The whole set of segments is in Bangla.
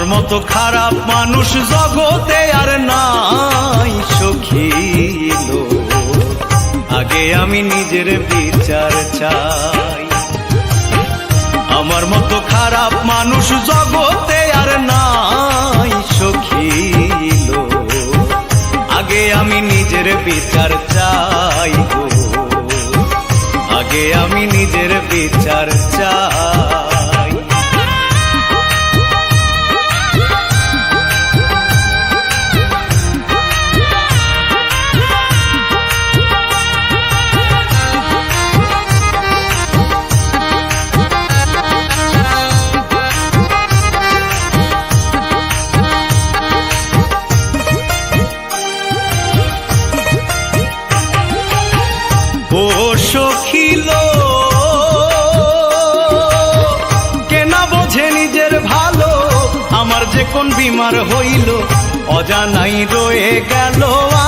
আমার মতো খারাপ মানুষ জগতে আর নাই সখিল আগে আমি নিজের বিচার চাই। আমার মতো খারাপ মানুষ জগতে আর নাই সখিল আগে আমি নিজের বিচার চাই আগে আমি নিজের বিচার চাই। সখিল কেনা বোঝে নিজের ভালো? আমার যে কোন বিমার হইল, অজানাই রয়ে গেল,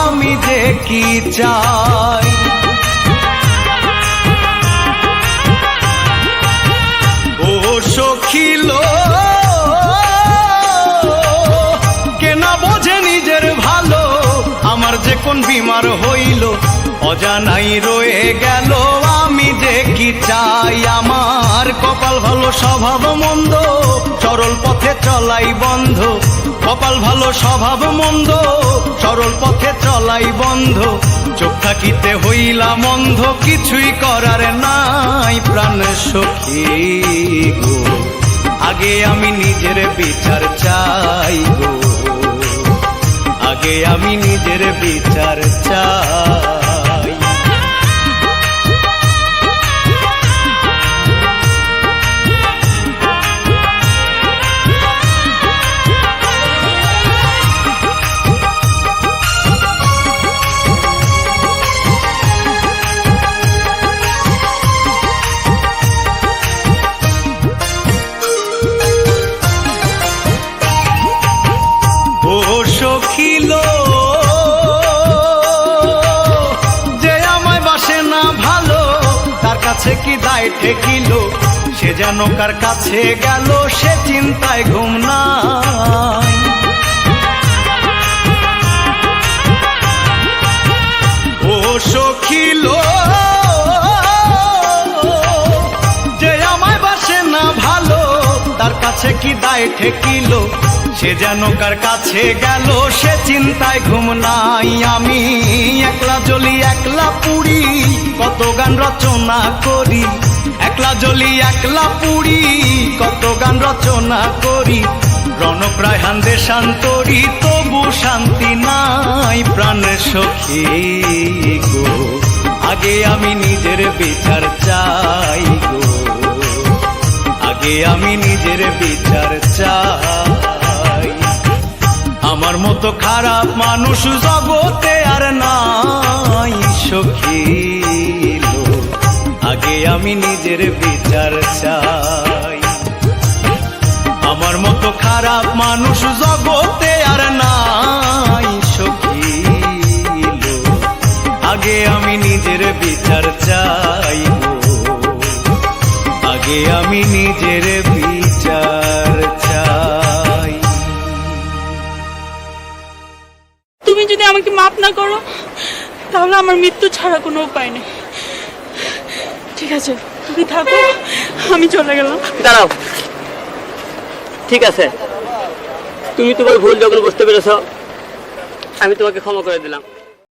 আমি যে কি চাই? ও সখিল কেনা বোঝে নিজের ভালো? আমার যে কোন বিমার হইল, অজানাই রয়ে গেল চাই আমার কপাল ভালো, স্বভাব মন্দ, সরল পথে চলাই বন্ধ। কপাল ভালো, স্বভাব মন্দ, সরল পথে চলাই বন্ধ। চোখ থাকিতে হইলাম অন্ধ কিছুই করার নাই প্রাণ সখী গো। আগে আমি নিজের বিচার চাই গো। আগে আমি নিজের বিচার সখিল যে আমায় বাসে না ভালো, তার কাছে কি দায় ঠেকিল? সে যেন কার কাছে গেল, সে চিন্তায় ঘুম না ও সখিল তার কাছে কি দায় ঠেকিল, সে যেন কার কাছে গেল, সে চিন্তায় ঘুম নাই আমি। একলা জ্বলি, একলা পুরি, কত গান রচনা করি। একলা জ্বলি, একলা পুরি, কত গান রচনা করি। রণপ্রায় হান্দে শান্তরি তবু শান্তি নাই প্রাণ সখী গো। আগে আমি নিজের বিচার চাই গো। আগে আমি নিজের বিচার চাই। আমার মতো খারাপ মানুষ জগতে আর নাই সখিল আগে আমি নিজের বিচার চাই। আমার মতো খারাপ মানুষ জগতে আর নাই সখিল আগে আমি নিজের বিচার চাই। আগে আমি নিজের বিচার চাই। তুমি যদি আমাকে মাপ না করো তাহলে আমার মৃত্যু ছাড়া কোনো উপায় নেই। ঠিক আছে তুমি থাকো আমি চলে গেলাম। দাঁড়াও। ঠিক আছে। তুমি তোমার ভুল যখন বুঝতে পেরেছ আমি তোমাকে ক্ষমা করে দিলাম।